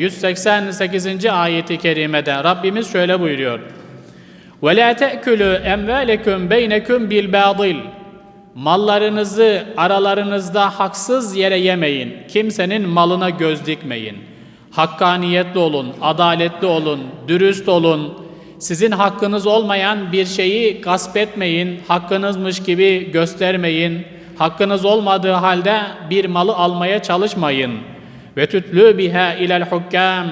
188. ayeti kerimede Rabbimiz şöyle buyuruyor. وَلَا تَأْكُلُوا اَمْوَالَكُمْ بَيْنَكُمْ بِالْبَاطِلِ Mallarınızı aralarınızda haksız yere yemeyin. Kimsenin malına göz dikmeyin. Hakkaniyetli olun, adaletli olun, dürüst olun. Sizin hakkınız olmayan bir şeyi gasp etmeyin, hakkınızmış gibi göstermeyin. Hakkınız olmadığı halde bir malı almaya çalışmayın. Ve tütlü biha ilel hukkam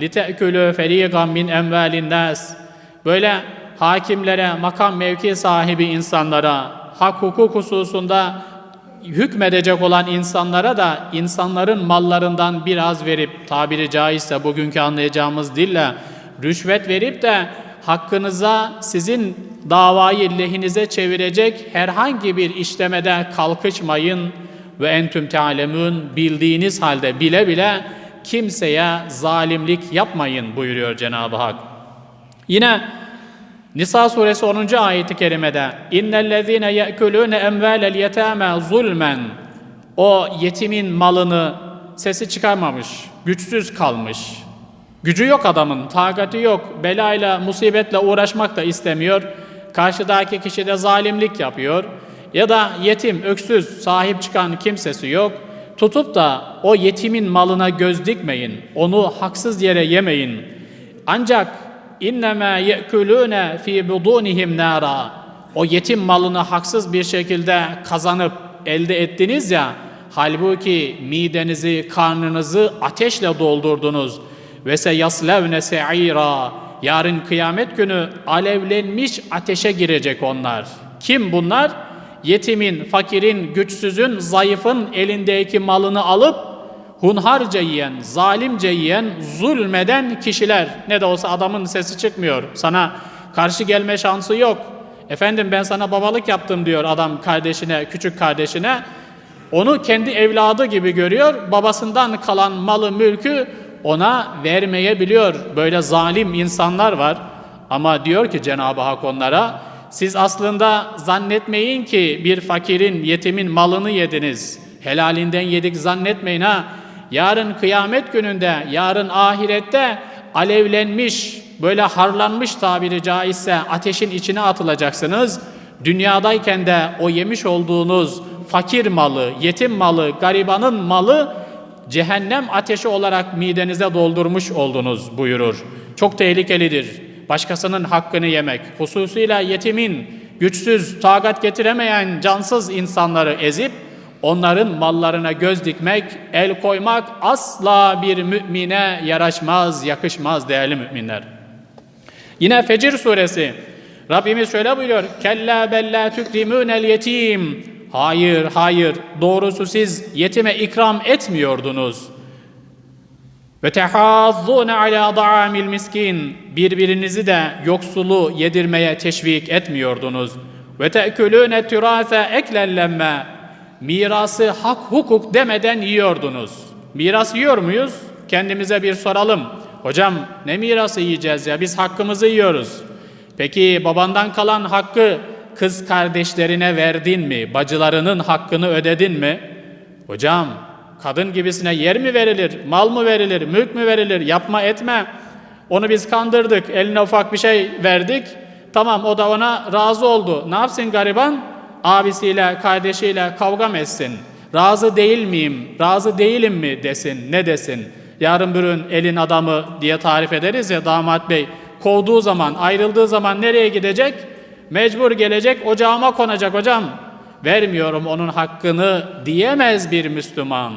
lite'külü feriqan min emvalin nas. Böyle hakimlere, makam mevki sahibi insanlara, hak hukuk hususunda hükmedecek olan insanlara da insanların mallarından biraz verip tabiri caizse bugünkü anlayacağımız dille rüşvet verip de hakkınıza sizin davayı lehinize çevirecek herhangi bir işlemede kalkışmayın ve entüm tealemun bildiğiniz halde bile bile kimseye zalimlik yapmayın buyuruyor Cenab-ı Hak. Yine Nisa suresi 10. ayeti kerimede innellezine yekulune emvalel yetame zulmen o yetimin malını sesi çıkarmamış, güçsüz kalmış. Gücü yok adamın, takati yok, belayla, musibetle uğraşmak da istemiyor. Karşıdaki kişi de zalimlik yapıyor. Ya da yetim, öksüz, sahip çıkan kimsesi yok. Tutup da o yetimin malına göz dikmeyin. Onu haksız yere yemeyin. Ancak innema yekulune fi budunihim nara. O yetim malını haksız bir şekilde kazanıp elde ettiniz ya. Halbuki midenizi, karnınızı ateşle doldurdunuz. Ve se yaslevne se'ira. Yarın kıyamet günü alevlenmiş ateşe girecek onlar. Kim bunlar? Yetimin, fakirin, güçsüzün, zayıfın elindeki malını alıp hunharca yiyen, zalimce yiyen, zulmeden kişiler. Ne de olsa adamın sesi çıkmıyor. Sana karşı gelme şansı yok. Efendim ben sana babalık yaptım diyor adam kardeşine, küçük kardeşine. Onu kendi evladı gibi görüyor. Babasından kalan malı, mülkü ona vermeyebiliyor. Böyle zalim insanlar var. Ama diyor ki Cenab-ı Hak onlara, siz aslında zannetmeyin ki bir fakirin, yetimin malını yediniz. Helalinden yedik zannetmeyin ha. Yarın kıyamet gününde, yarın ahirette alevlenmiş, böyle harlanmış tabiri caizse ateşin içine atılacaksınız. Dünyadayken de o yemiş olduğunuz fakir malı, yetim malı, garibanın malı cehennem ateşi olarak midenize doldurmuş oldunuz buyurur. Çok tehlikelidir. Başkasının hakkını yemek, hususuyla yetimin, güçsüz, takat getiremeyen cansız insanları ezip onların mallarına göz dikmek, el koymak asla bir mümine yaraşmaz, yakışmaz değerli müminler. Yine Fecir suresi Rabbimiz şöyle buyuruyor. Kella bella tükrimûnel yetim. Hayır, hayır. Doğrusu siz yetime ikram etmiyordunuz. Ve tehazzûne alâ da'amil miskin. Birbirinizi de yoksulu yedirmeye teşvik etmiyordunuz. Ve te'külûne türâse eklellemme. Mirası hak hukuk demeden yiyordunuz. Miras yiyor muyuz? Kendimize bir soralım. Hocam ne mirası yiyeceğiz ya? Biz hakkımızı yiyoruz. Peki babandan kalan hakkı kız kardeşlerine verdin mi? Bacılarının hakkını ödedin mi? Hocam kadın gibisine yer mi verilir? Mal mı verilir? Mülk mü verilir? Yapma etme. Onu biz kandırdık. Eline ufak bir şey verdik. Tamam o da ona razı oldu. Ne yapsın gariban? Abisiyle, kardeşiyle kavga mı etsin? Razı değil miyim? Razı değilim mi desin? Ne desin? Yarın bir gün elin adamı diye tarif ederiz ya damat bey. Kovduğu zaman, ayrıldığı zaman nereye gidecek? Mecbur gelecek, ocağıma konacak hocam. Vermiyorum onun hakkını diyemez bir Müslüman.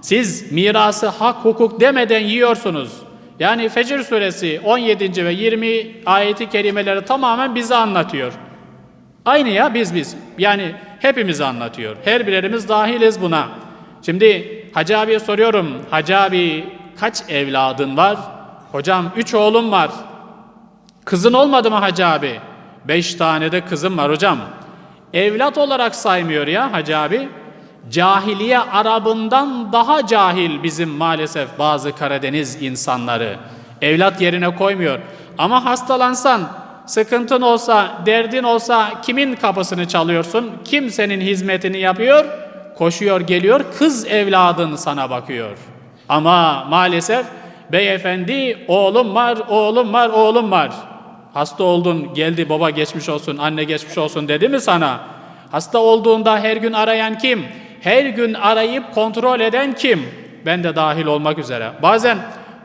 Siz mirası hak hukuk demeden yiyorsunuz. Yani Fecir suresi 17. ve 20 ayeti kerimeleri tamamen bize anlatıyor. Aynı ya biz biz. Yani hepimizi anlatıyor. Her birerimiz dahiliz buna. Şimdi Hacı abiye soruyorum. Hacı abi kaç evladın var? Hocam üç oğlum var. Kızın olmadı mı Hacı abi? Beş tane de kızım var hocam. Evlat olarak saymıyor ya Hacı abi. Cahiliye Arabından daha cahil bizim maalesef bazı Karadeniz insanları. Evlat yerine koymuyor. Ama hastalansan, sıkıntın olsa, derdin olsa kimin kapısını çalıyorsun? Kim senin hizmetini yapıyor? Koşuyor geliyor, kız evladın sana bakıyor. Ama maalesef Beyefendi oğlum var, oğlum var, oğlum var. Hasta oldun, geldi baba geçmiş olsun, anne geçmiş olsun dedi mi sana? Hasta olduğunda her gün arayan kim? Her gün arayıp kontrol eden kim? Ben de dahil olmak üzere. Bazen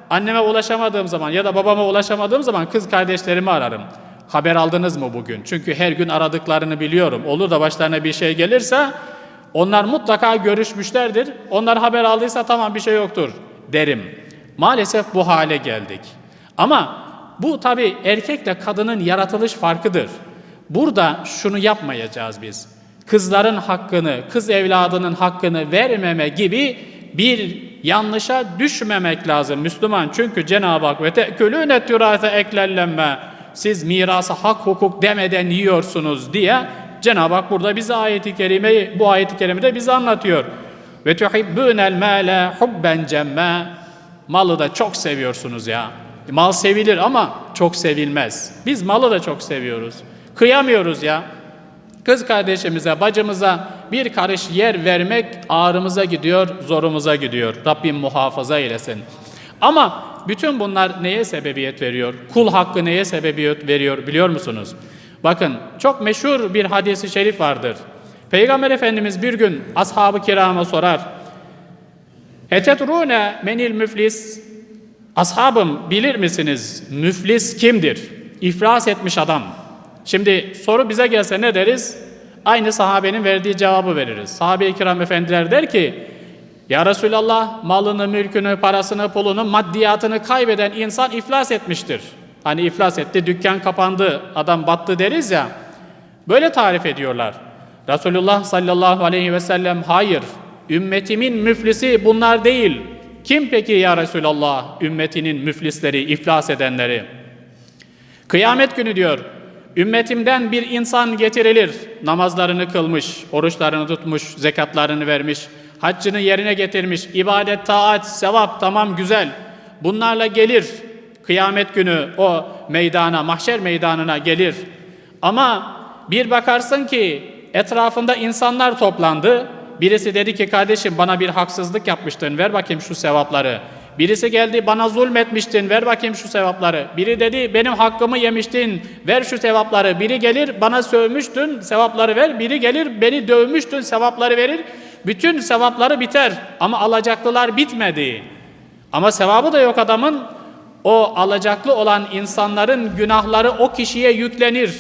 anneme ulaşamadığım zaman ya da babama ulaşamadığım zaman kız kardeşlerimi ararım. Haber aldınız mı bugün? Çünkü her gün aradıklarını biliyorum. Olur da başlarına bir şey gelirse onlar mutlaka görüşmüşlerdir. Onlar haber aldıysa tamam bir şey yoktur derim. Maalesef bu hale geldik. Ama bu tabi erkekle kadının yaratılış farkıdır. Burada şunu yapmayacağız biz. Kızların hakkını, kız evladının hakkını vermeme gibi bir yanlışa düşmemek lazım Müslüman. Çünkü Cenab-ı Hak ve te'külüne türâfe eklellenme. Siz mirası hak hukuk demeden yiyorsunuz diye Cenab-ı Hak burada bize ayeti kerimeyi, bu ayeti kerimede bize anlatıyor. Ve tuhibbûnel mâle hubben cemme. Malı da çok seviyorsunuz ya. Mal sevilir ama çok sevilmez. Biz malı da çok seviyoruz. Kıyamıyoruz ya. Kız kardeşimize, bacımıza bir karış yer vermek ağrımıza gidiyor, zorumuza gidiyor. Rabbim muhafaza eylesin. Ama bütün bunlar neye sebebiyet veriyor? Kul hakkı neye sebebiyet veriyor biliyor musunuz? Bakın çok meşhur bir hadisi şerif vardır. Peygamber Efendimiz bir gün ashab-ı kirama sorar. Etetrune menil müflis Ashabım bilir misiniz müflis kimdir? İflas etmiş adam. Şimdi soru bize gelse ne deriz? Aynı sahabenin verdiği cevabı veririz. Sahabe-i kiram efendiler der ki Ya Resulallah malını, mülkünü, parasını, pulunu, maddiyatını kaybeden insan iflas etmiştir. Hani iflas etti, dükkan kapandı, adam battı deriz ya. Böyle tarif ediyorlar. Resulullah sallallahu aleyhi ve sellem hayır, ümmetimin müflisi bunlar değil. Kim peki ya Resulallah ümmetinin müflisleri, iflas edenleri? Kıyamet günü diyor, ümmetimden bir insan getirilir, namazlarını kılmış, oruçlarını tutmuş, zekatlarını vermiş, haccını yerine getirmiş, ibadet, taat, sevap tamam güzel. Bunlarla gelir, kıyamet günü o meydana, mahşer meydanına gelir. Ama bir bakarsın ki etrafında insanlar toplandı, Birisi dedi ki kardeşim bana bir haksızlık yapmıştın ver bakayım şu sevapları. Birisi geldi bana zulmetmiştin ver bakayım şu sevapları. Biri dedi benim hakkımı yemiştin ver şu sevapları. Biri gelir bana sövmüştün sevapları ver. Biri gelir beni dövmüştün sevapları verir. Bütün sevapları biter ama alacaklılar bitmedi. Ama sevabı da yok adamın. O alacaklı olan insanların günahları o kişiye yüklenir.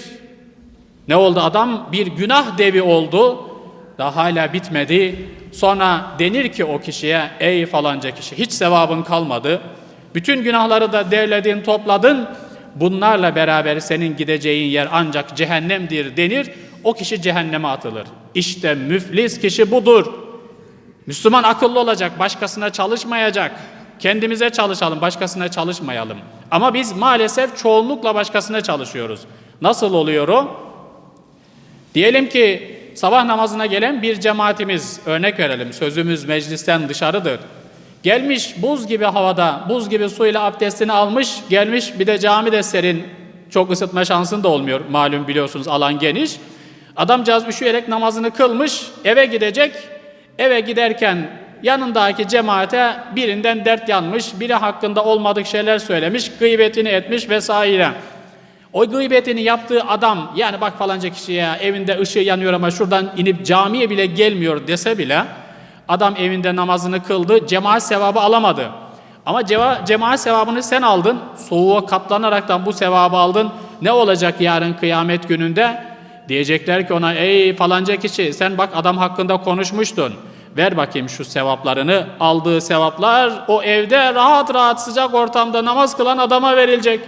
Ne oldu adam? Bir günah devi oldu daha hala bitmedi. Sonra denir ki o kişiye ey falanca kişi hiç sevabın kalmadı. Bütün günahları da derledin topladın. Bunlarla beraber senin gideceğin yer ancak cehennemdir denir. O kişi cehenneme atılır. İşte müflis kişi budur. Müslüman akıllı olacak, başkasına çalışmayacak. Kendimize çalışalım, başkasına çalışmayalım. Ama biz maalesef çoğunlukla başkasına çalışıyoruz. Nasıl oluyor o? Diyelim ki sabah namazına gelen bir cemaatimiz, örnek verelim, sözümüz meclisten dışarıdır. Gelmiş buz gibi havada, buz gibi suyla abdestini almış, gelmiş bir de cami de serin, çok ısıtma şansın da olmuyor malum biliyorsunuz alan geniş. Adamcağız üşüyerek namazını kılmış, eve gidecek. Eve giderken yanındaki cemaate birinden dert yanmış, biri hakkında olmadık şeyler söylemiş, gıybetini etmiş vesaire. O gıybetini yaptığı adam yani bak falanca kişiye evinde ışığı yanıyor ama şuradan inip camiye bile gelmiyor dese bile adam evinde namazını kıldı cemaat sevabı alamadı. Ama ceva, cemaat sevabını sen aldın soğuğa katlanaraktan bu sevabı aldın ne olacak yarın kıyamet gününde? Diyecekler ki ona ey falanca kişi sen bak adam hakkında konuşmuştun. Ver bakayım şu sevaplarını. Aldığı sevaplar o evde rahat rahat sıcak ortamda namaz kılan adama verilecek.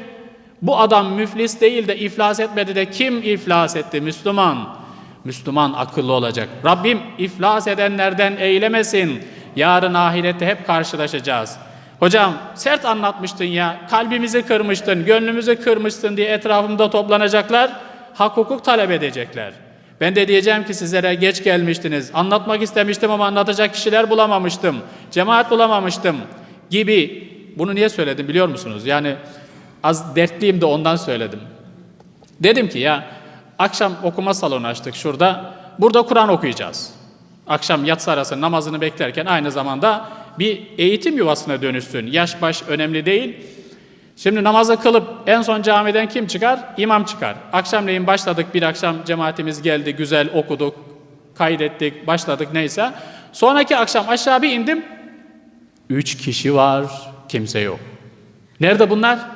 Bu adam müflis değil de iflas etmedi de kim iflas etti? Müslüman. Müslüman akıllı olacak. Rabbim iflas edenlerden eylemesin. Yarın ahirette hep karşılaşacağız. Hocam sert anlatmıştın ya, kalbimizi kırmıştın, gönlümüzü kırmıştın diye etrafımda toplanacaklar, hak hukuk talep edecekler. Ben de diyeceğim ki sizlere geç gelmiştiniz, anlatmak istemiştim ama anlatacak kişiler bulamamıştım, cemaat bulamamıştım gibi. Bunu niye söyledim biliyor musunuz? Yani Az dertliyim de ondan söyledim. Dedim ki ya akşam okuma salonu açtık şurada. Burada Kur'an okuyacağız. Akşam yatsı arası namazını beklerken aynı zamanda bir eğitim yuvasına dönüşsün. Yaş baş önemli değil. Şimdi namazı kılıp en son camiden kim çıkar? İmam çıkar. Akşamleyin başladık bir akşam cemaatimiz geldi, güzel okuduk, kaydettik, başladık neyse. Sonraki akşam aşağı bir indim. Üç kişi var, kimse yok. Nerede bunlar?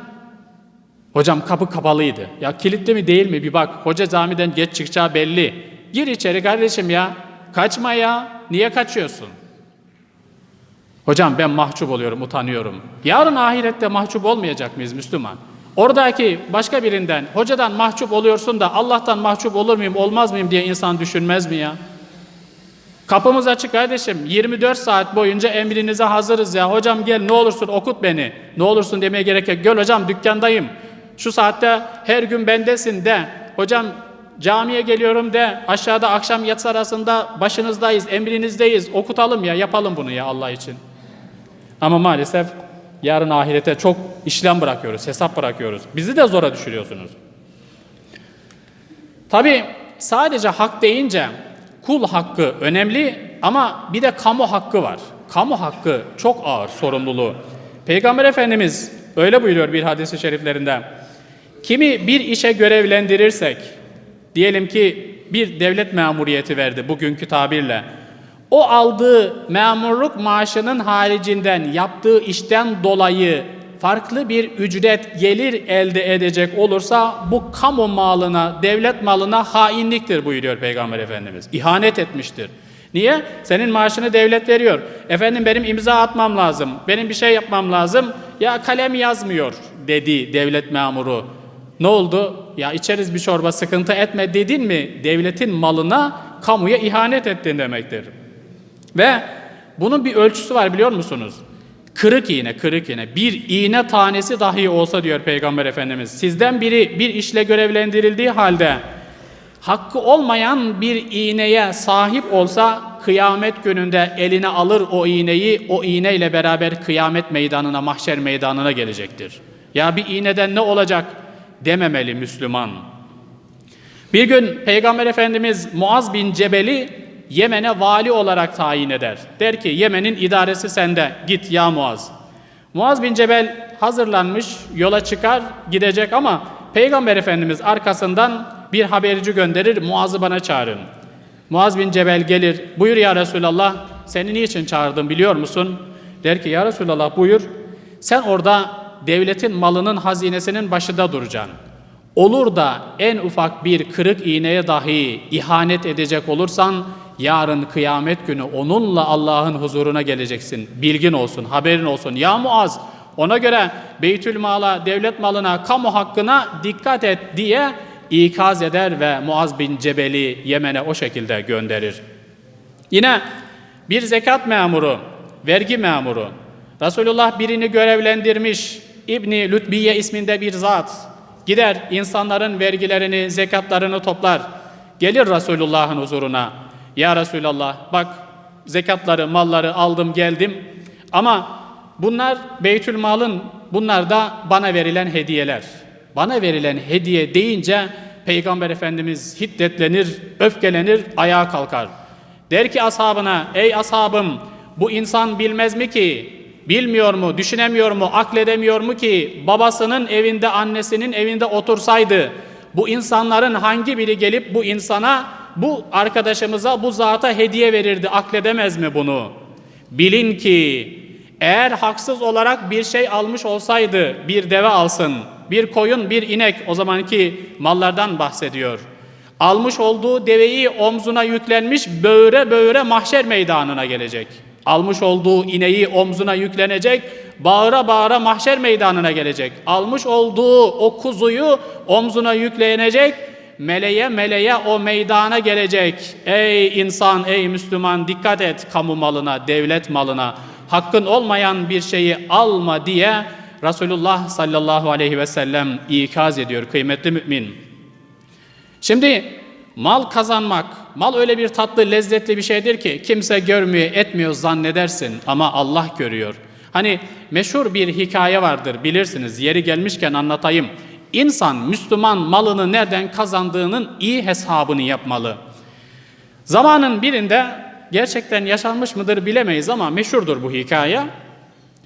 Hocam kapı kapalıydı. Ya kilitli mi değil mi bir bak. Hoca camiden geç çıkacağı belli. Gir içeri kardeşim ya. Kaçma ya. Niye kaçıyorsun? Hocam ben mahcup oluyorum, utanıyorum. Yarın ahirette mahcup olmayacak mıyız Müslüman? Oradaki başka birinden, hocadan mahcup oluyorsun da Allah'tan mahcup olur muyum, olmaz mıyım diye insan düşünmez mi ya? Kapımız açık kardeşim. 24 saat boyunca emrinize hazırız ya. Hocam gel ne olursun okut beni. Ne olursun demeye gerek yok. Gel hocam dükkandayım. Şu saatte her gün bendesin de. Hocam camiye geliyorum de. Aşağıda akşam yatsı arasında başınızdayız, emrinizdeyiz. Okutalım ya, yapalım bunu ya Allah için. Ama maalesef yarın ahirete çok işlem bırakıyoruz, hesap bırakıyoruz. Bizi de zora düşürüyorsunuz. Tabi sadece hak deyince kul hakkı önemli ama bir de kamu hakkı var. Kamu hakkı çok ağır sorumluluğu. Peygamber Efendimiz öyle buyuruyor bir hadisi şeriflerinde. Kimi bir işe görevlendirirsek, diyelim ki bir devlet memuriyeti verdi bugünkü tabirle. O aldığı memurluk maaşının haricinden yaptığı işten dolayı farklı bir ücret gelir elde edecek olursa bu kamu malına, devlet malına hainliktir buyuruyor Peygamber Efendimiz. İhanet etmiştir. Niye? Senin maaşını devlet veriyor. Efendim benim imza atmam lazım. Benim bir şey yapmam lazım. Ya kalem yazmıyor dedi devlet memuru. Ne oldu? Ya içeriz bir çorba sıkıntı etme dedin mi devletin malına kamuya ihanet ettin demektir. Ve bunun bir ölçüsü var biliyor musunuz? Kırık iğne, kırık iğne. Bir iğne tanesi dahi olsa diyor Peygamber Efendimiz. Sizden biri bir işle görevlendirildiği halde hakkı olmayan bir iğneye sahip olsa kıyamet gününde eline alır o iğneyi, o iğneyle beraber kıyamet meydanına, mahşer meydanına gelecektir. Ya bir iğneden ne olacak dememeli Müslüman. Bir gün Peygamber Efendimiz Muaz bin Cebel'i Yemen'e vali olarak tayin eder. Der ki Yemen'in idaresi sende git ya Muaz. Muaz bin Cebel hazırlanmış yola çıkar gidecek ama Peygamber Efendimiz arkasından bir haberci gönderir Muaz'ı bana çağırın. Muaz bin Cebel gelir buyur ya Resulallah seni niçin çağırdım biliyor musun? Der ki ya Resulallah buyur sen orada devletin malının hazinesinin başında duracaksın. Olur da en ufak bir kırık iğneye dahi ihanet edecek olursan yarın kıyamet günü onunla Allah'ın huzuruna geleceksin. Bilgin olsun, haberin olsun. Ya Muaz ona göre Beytül Mal'a, devlet malına, kamu hakkına dikkat et diye ikaz eder ve Muaz bin Cebel'i Yemen'e o şekilde gönderir. Yine bir zekat memuru, vergi memuru, Resulullah birini görevlendirmiş, İbni Lütbiye isminde bir zat, gider insanların vergilerini, zekatlarını toplar, gelir Resulullah'ın huzuruna, Ya Resulallah bak zekatları, malları aldım geldim ama bunlar Beytül Mal'ın, bunlar da bana verilen hediyeler. Bana verilen hediye deyince Peygamber Efendimiz hiddetlenir, öfkelenir, ayağa kalkar. Der ki ashabına, ey ashabım bu insan bilmez mi ki, bilmiyor mu, düşünemiyor mu, akledemiyor mu ki babasının evinde, annesinin evinde otursaydı bu insanların hangi biri gelip bu insana, bu arkadaşımıza, bu zata hediye verirdi, akledemez mi bunu? Bilin ki eğer haksız olarak bir şey almış olsaydı bir deve alsın, bir koyun, bir inek o zamanki mallardan bahsediyor. Almış olduğu deveyi omzuna yüklenmiş böğre böğre mahşer meydanına gelecek. Almış olduğu ineği omzuna yüklenecek, bağıra bağıra mahşer meydanına gelecek. Almış olduğu o kuzuyu omzuna yüklenecek, meleğe meleğe o meydana gelecek. Ey insan, ey Müslüman dikkat et kamu malına, devlet malına. Hakkın olmayan bir şeyi alma diye Resulullah sallallahu aleyhi ve sellem ikaz ediyor kıymetli mümin. Şimdi mal kazanmak, mal öyle bir tatlı, lezzetli bir şeydir ki kimse görmüyor, etmiyor zannedersin ama Allah görüyor. Hani meşhur bir hikaye vardır bilirsiniz, yeri gelmişken anlatayım. İnsan Müslüman malını nereden kazandığının iyi hesabını yapmalı. Zamanın birinde gerçekten yaşanmış mıdır bilemeyiz ama meşhurdur bu hikaye.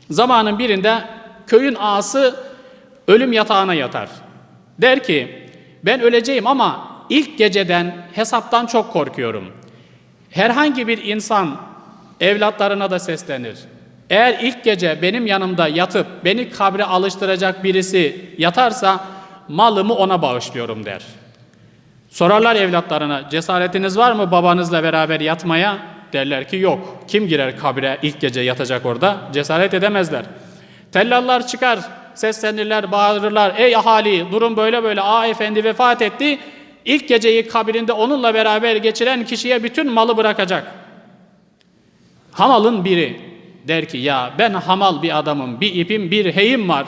Zamanın birinde köyün ağası ölüm yatağına yatar. Der ki ben öleceğim ama ilk geceden hesaptan çok korkuyorum. Herhangi bir insan evlatlarına da seslenir. Eğer ilk gece benim yanımda yatıp beni kabre alıştıracak birisi yatarsa malımı ona bağışlıyorum der. Sorarlar evlatlarına cesaretiniz var mı babanızla beraber yatmaya? Derler ki yok. Kim girer kabre ilk gece yatacak orada? Cesaret edemezler. Tellallar çıkar, seslenirler, bağırırlar. Ey ahali durum böyle böyle. Aa efendi vefat etti. İlk geceyi kabirinde onunla beraber geçiren kişiye bütün malı bırakacak. Hamalın biri der ki ya ben hamal bir adamım, bir ipim, bir heyim var.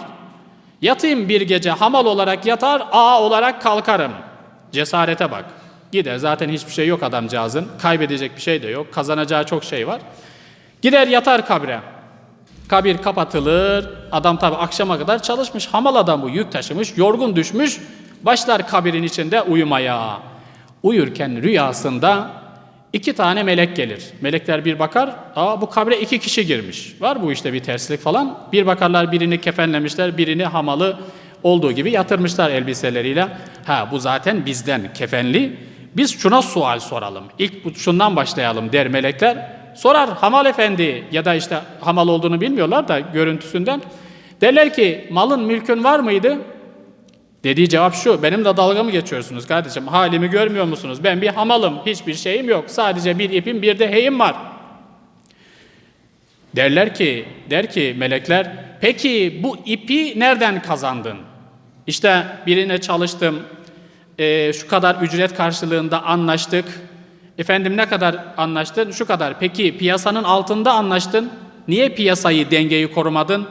Yatayım bir gece hamal olarak yatar, ağa olarak kalkarım. Cesarete bak. Gider zaten hiçbir şey yok adamcağızın. Kaybedecek bir şey de yok. Kazanacağı çok şey var. Gider yatar kabre. Kabir kapatılır. Adam tabi akşama kadar çalışmış. Hamal adam bu. Yük taşımış. Yorgun düşmüş. Başlar kabirin içinde uyumaya. Uyurken rüyasında iki tane melek gelir. Melekler bir bakar. Aa bu kabre iki kişi girmiş. Var bu işte bir terslik falan. Bir bakarlar birini kefenlemişler. Birini hamalı olduğu gibi yatırmışlar elbiseleriyle. Ha bu zaten bizden kefenli. Biz şuna sual soralım. İlk şundan başlayalım der melekler. Sorar Hamal Efendi ya da işte Hamal olduğunu bilmiyorlar da görüntüsünden. Derler ki malın mülkün var mıydı? Dediği cevap şu. Benim de dalga mı geçiyorsunuz kardeşim? Halimi görmüyor musunuz? Ben bir hamalım. Hiçbir şeyim yok. Sadece bir ipim bir de heyim var. Derler ki, der ki melekler, peki bu ipi nereden kazandın? İşte birine çalıştım, e, şu kadar ücret karşılığında anlaştık. Efendim ne kadar anlaştın? Şu kadar. Peki piyasanın altında anlaştın. Niye piyasayı, dengeyi korumadın?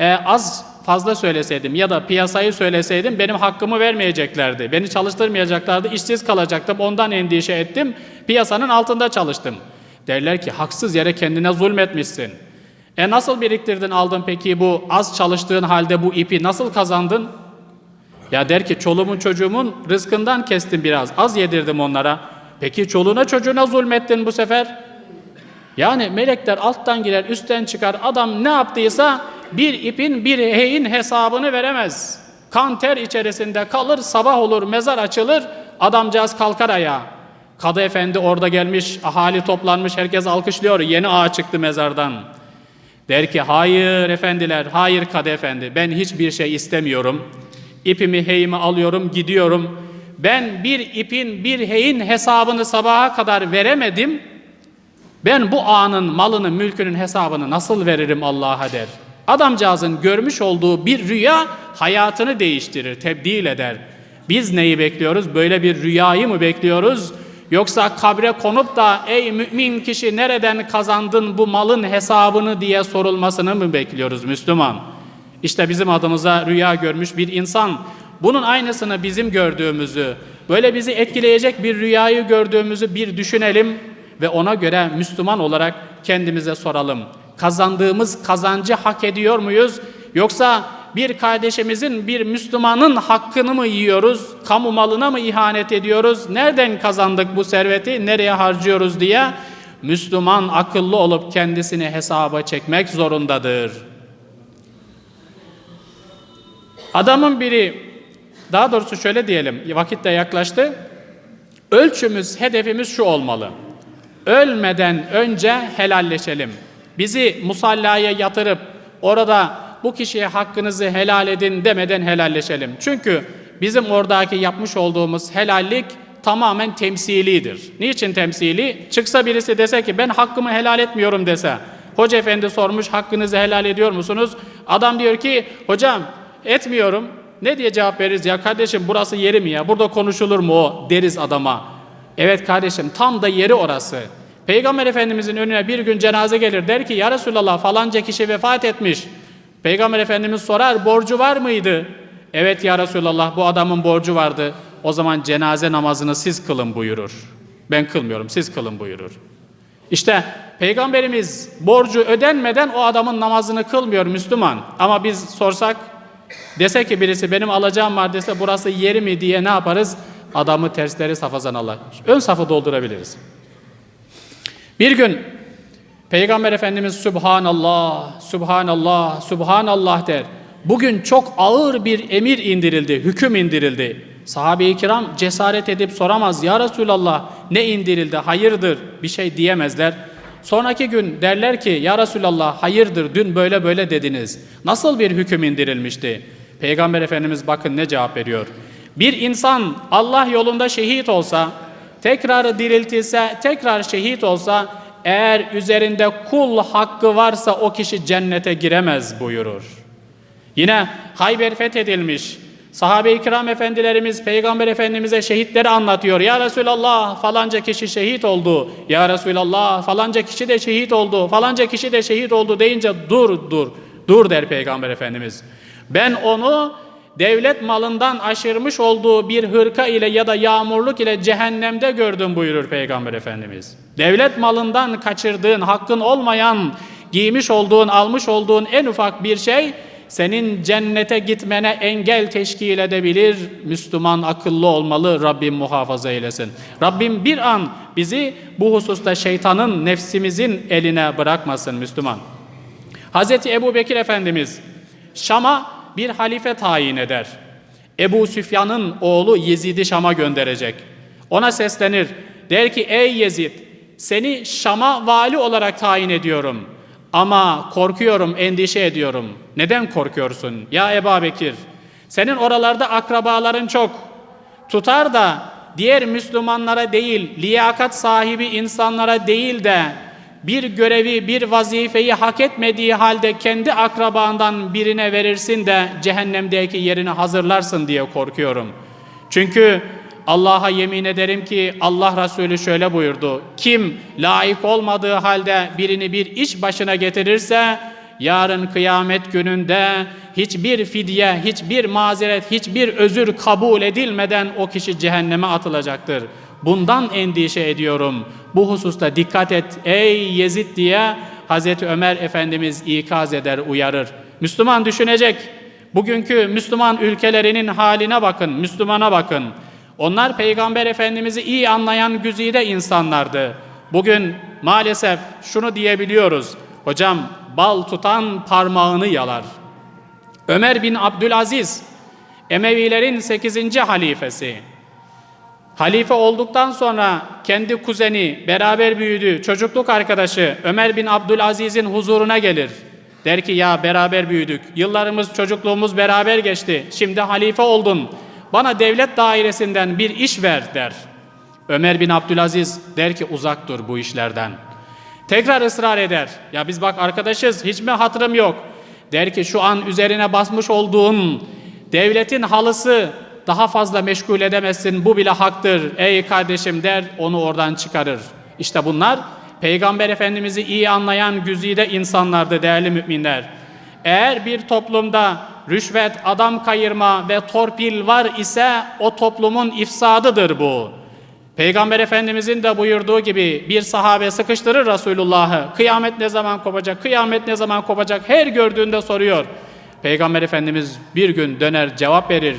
E, az fazla söyleseydim ya da piyasayı söyleseydim benim hakkımı vermeyeceklerdi. Beni çalıştırmayacaklardı, işsiz kalacaktım. Ondan endişe ettim. Piyasanın altında çalıştım. Derler ki haksız yere kendine zulmetmişsin. E nasıl biriktirdin aldın peki bu az çalıştığın halde bu ipi nasıl kazandın? Ya der ki çoluğumun çocuğumun rızkından kestim biraz. Az yedirdim onlara. Peki çoluğuna çocuğuna zulmettin bu sefer. Yani melekler alttan girer üstten çıkar. Adam ne yaptıysa bir ipin bir heyin hesabını veremez. Kan ter içerisinde kalır sabah olur mezar açılır. Adamcağız kalkar ayağa. Kadı efendi orada gelmiş ahali toplanmış herkes alkışlıyor. Yeni ağa çıktı mezardan. Der ki hayır efendiler, hayır kadı efendi ben hiçbir şey istemiyorum. İpimi heyimi alıyorum gidiyorum. Ben bir ipin bir heyin hesabını sabaha kadar veremedim. Ben bu anın malını mülkünün hesabını nasıl veririm Allah'a der. Adamcağızın görmüş olduğu bir rüya hayatını değiştirir, tebdil eder. Biz neyi bekliyoruz? Böyle bir rüyayı mı bekliyoruz? Yoksa kabre konup da ey mümin kişi nereden kazandın bu malın hesabını diye sorulmasını mı bekliyoruz Müslüman? İşte bizim adımıza rüya görmüş bir insan bunun aynısını bizim gördüğümüzü, böyle bizi etkileyecek bir rüyayı gördüğümüzü bir düşünelim ve ona göre Müslüman olarak kendimize soralım. Kazandığımız kazancı hak ediyor muyuz? Yoksa bir kardeşimizin, bir Müslümanın hakkını mı yiyoruz? Kamu malına mı ihanet ediyoruz? Nereden kazandık bu serveti? Nereye harcıyoruz diye Müslüman akıllı olup kendisini hesaba çekmek zorundadır. Adamın biri, daha doğrusu şöyle diyelim, vakit de yaklaştı. Ölçümüz, hedefimiz şu olmalı. Ölmeden önce helalleşelim. Bizi musallaya yatırıp orada bu kişiye hakkınızı helal edin demeden helalleşelim. Çünkü bizim oradaki yapmış olduğumuz helallik tamamen temsilidir. Niçin temsili? Çıksa birisi dese ki ben hakkımı helal etmiyorum dese. Hoca efendi sormuş hakkınızı helal ediyor musunuz? Adam diyor ki hocam etmiyorum. Ne diye cevap veririz ya kardeşim burası yeri mi ya? Burada konuşulur mu o deriz adama. Evet kardeşim tam da yeri orası. Peygamber Efendimizin önüne bir gün cenaze gelir der ki ya Resulallah falanca kişi vefat etmiş. Peygamber Efendimiz sorar borcu var mıydı? Evet ya Resulallah bu adamın borcu vardı. O zaman cenaze namazını siz kılın buyurur. Ben kılmıyorum siz kılın buyurur. İşte Peygamberimiz borcu ödenmeden o adamın namazını kılmıyor Müslüman. Ama biz sorsak dese ki birisi benim alacağım var dese burası yeri mi diye ne yaparız? Adamı tersleri safazan Allah. Ön safı doldurabiliriz. Bir gün Peygamber Efendimiz Subhanallah, Subhanallah, Subhanallah der. Bugün çok ağır bir emir indirildi, hüküm indirildi. Sahabe-i kiram cesaret edip soramaz. Ya Resulallah ne indirildi, hayırdır bir şey diyemezler. Sonraki gün derler ki ya Resulallah hayırdır dün böyle böyle dediniz. Nasıl bir hüküm indirilmişti? Peygamber Efendimiz bakın ne cevap veriyor. Bir insan Allah yolunda şehit olsa, tekrar diriltilse, tekrar şehit olsa, eğer üzerinde kul hakkı varsa o kişi cennete giremez buyurur. Yine Hayber fethedilmiş. Sahabe-i kiram efendilerimiz Peygamber Efendimiz'e şehitleri anlatıyor. Ya Resulallah falanca kişi şehit oldu. Ya Resulallah falanca kişi de şehit oldu. Falanca kişi de şehit oldu deyince dur dur. Dur der Peygamber Efendimiz. Ben onu devlet malından aşırmış olduğu bir hırka ile ya da yağmurluk ile cehennemde gördüm buyurur Peygamber Efendimiz. Devlet malından kaçırdığın, hakkın olmayan, giymiş olduğun, almış olduğun en ufak bir şey senin cennete gitmene engel teşkil edebilir. Müslüman akıllı olmalı. Rabbim muhafaza eylesin. Rabbim bir an bizi bu hususta şeytanın nefsimizin eline bırakmasın Müslüman. Hazreti Ebu Bekir Efendimiz Şam'a bir halife tayin eder. Ebu Süfyan'ın oğlu Yezid'i Şam'a gönderecek. Ona seslenir. Der ki ey Yezid seni Şam'a vali olarak tayin ediyorum. Ama korkuyorum, endişe ediyorum. Neden korkuyorsun? Ya Ebu Bekir, senin oralarda akrabaların çok. Tutar da diğer Müslümanlara değil, liyakat sahibi insanlara değil de bir görevi, bir vazifeyi hak etmediği halde kendi akrabandan birine verirsin de cehennemdeki yerini hazırlarsın diye korkuyorum. Çünkü Allah'a yemin ederim ki Allah Resulü şöyle buyurdu. Kim layık olmadığı halde birini bir iş başına getirirse yarın kıyamet gününde hiçbir fidye, hiçbir mazeret, hiçbir özür kabul edilmeden o kişi cehenneme atılacaktır. Bundan endişe ediyorum. Bu hususta dikkat et ey Yezid diye Hazreti Ömer Efendimiz ikaz eder, uyarır. Müslüman düşünecek. Bugünkü Müslüman ülkelerinin haline bakın, Müslümana bakın. Onlar Peygamber Efendimiz'i iyi anlayan güzide insanlardı. Bugün maalesef şunu diyebiliyoruz. Hocam bal tutan parmağını yalar. Ömer bin Abdülaziz, Emevilerin 8. halifesi. Halife olduktan sonra kendi kuzeni, beraber büyüdü, çocukluk arkadaşı Ömer bin Abdülaziz'in huzuruna gelir. Der ki ya beraber büyüdük, yıllarımız, çocukluğumuz beraber geçti, şimdi halife oldun, bana devlet dairesinden bir iş ver der. Ömer bin Abdülaziz der ki uzak dur bu işlerden. Tekrar ısrar eder. Ya biz bak arkadaşız hiç mi hatırım yok? Der ki şu an üzerine basmış olduğun devletin halısı daha fazla meşgul edemezsin bu bile haktır ey kardeşim der onu oradan çıkarır. İşte bunlar Peygamber Efendimiz'i iyi anlayan güzide insanlardı değerli müminler. Eğer bir toplumda rüşvet, adam kayırma ve torpil var ise o toplumun ifsadıdır bu. Peygamber Efendimizin de buyurduğu gibi bir sahabe sıkıştırır Resulullah'ı. Kıyamet ne zaman kopacak, kıyamet ne zaman kopacak her gördüğünde soruyor. Peygamber Efendimiz bir gün döner cevap verir.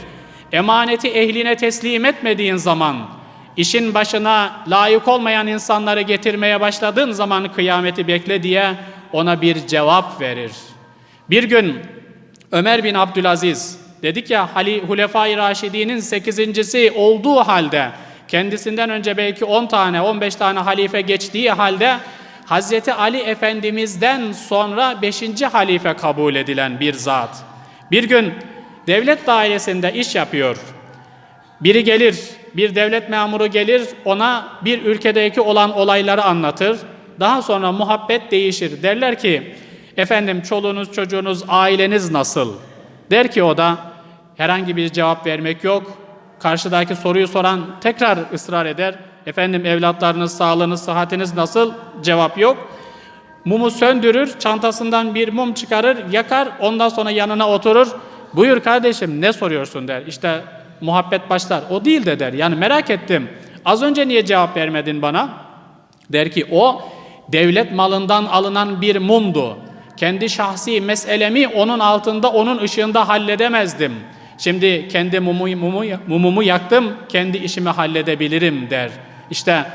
Emaneti ehline teslim etmediğin zaman, işin başına layık olmayan insanları getirmeye başladığın zaman kıyameti bekle diye ona bir cevap verir. Bir gün Ömer bin Abdülaziz dedik ya Hali Hulefai Raşidi'nin sekizincisi olduğu halde kendisinden önce belki 10 tane 15 tane halife geçtiği halde Hazreti Ali Efendimiz'den sonra 5. halife kabul edilen bir zat. Bir gün devlet dairesinde iş yapıyor. Biri gelir, bir devlet memuru gelir, ona bir ülkedeki olan olayları anlatır. Daha sonra muhabbet değişir. Derler ki, efendim çoluğunuz, çocuğunuz, aileniz nasıl? Der ki o da, herhangi bir cevap vermek yok. Karşıdaki soruyu soran tekrar ısrar eder. Efendim evlatlarınız, sağlığınız, sıhhatiniz nasıl? Cevap yok. Mumu söndürür, çantasından bir mum çıkarır, yakar, ondan sonra yanına oturur. Buyur kardeşim ne soruyorsun der. İşte muhabbet başlar. O değil de der. Yani merak ettim. Az önce niye cevap vermedin bana? Der ki o devlet malından alınan bir mumdu. Kendi şahsi meselemi onun altında, onun ışığında halledemezdim. Şimdi kendi mumu, mumu, mumumu yaktım, kendi işimi halledebilirim der. İşte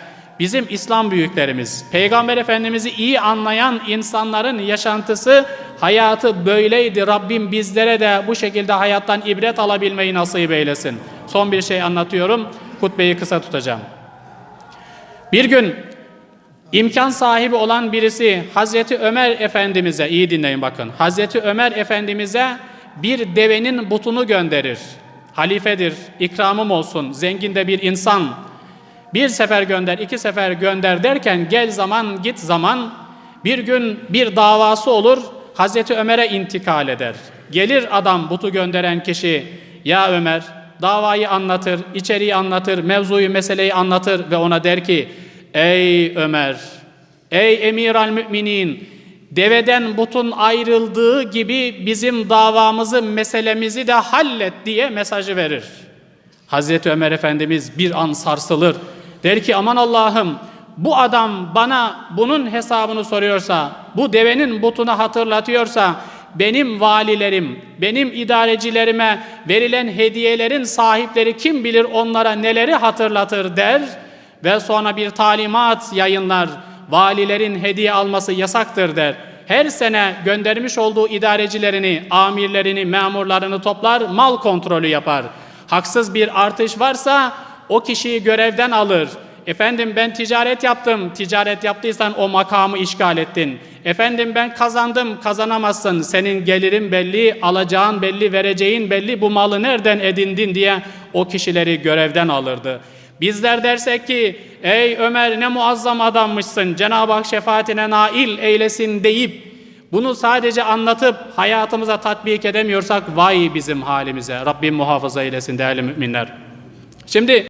bizim İslam büyüklerimiz, Peygamber Efendimiz'i iyi anlayan insanların yaşantısı, hayatı böyleydi. Rabbim bizlere de bu şekilde hayattan ibret alabilmeyi nasip eylesin. Son bir şey anlatıyorum, hutbeyi kısa tutacağım. Bir gün imkan sahibi olan birisi Hazreti Ömer Efendimiz'e, iyi dinleyin bakın, Hazreti Ömer Efendimiz'e bir devenin butunu gönderir. Halifedir, ikramım olsun, zengin de bir insan. Bir sefer gönder, iki sefer gönder derken gel zaman git zaman bir gün bir davası olur Hazreti Ömer'e intikal eder. Gelir adam butu gönderen kişi ya Ömer davayı anlatır, içeriği anlatır, mevzuyu meseleyi anlatır ve ona der ki ey Ömer, ey emir al müminin deveden butun ayrıldığı gibi bizim davamızı, meselemizi de hallet diye mesajı verir. Hazreti Ömer Efendimiz bir an sarsılır. Der ki aman Allah'ım bu adam bana bunun hesabını soruyorsa, bu devenin butunu hatırlatıyorsa benim valilerim, benim idarecilerime verilen hediyelerin sahipleri kim bilir onlara neleri hatırlatır der ve sonra bir talimat yayınlar. Valilerin hediye alması yasaktır der. Her sene göndermiş olduğu idarecilerini, amirlerini, memurlarını toplar, mal kontrolü yapar. Haksız bir artış varsa o kişiyi görevden alır. Efendim ben ticaret yaptım. Ticaret yaptıysan o makamı işgal ettin. Efendim ben kazandım. Kazanamazsın. Senin gelirin belli, alacağın belli, vereceğin belli. Bu malı nereden edindin diye o kişileri görevden alırdı. Bizler dersek ki ey Ömer ne muazzam adammışsın. Cenab-ı Hak şefaatine nail eylesin deyip bunu sadece anlatıp hayatımıza tatbik edemiyorsak vay bizim halimize. Rabbim muhafaza eylesin değerli müminler. Şimdi